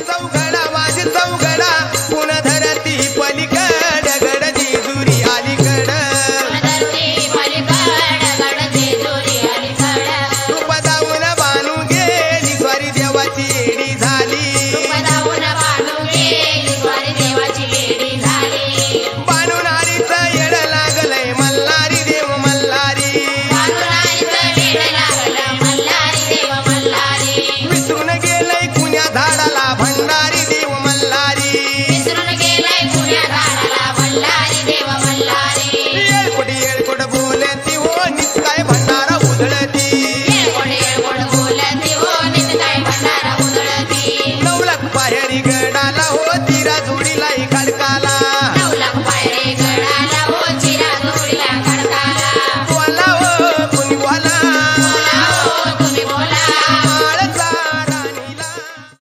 चौघडा माझी चौघ mirada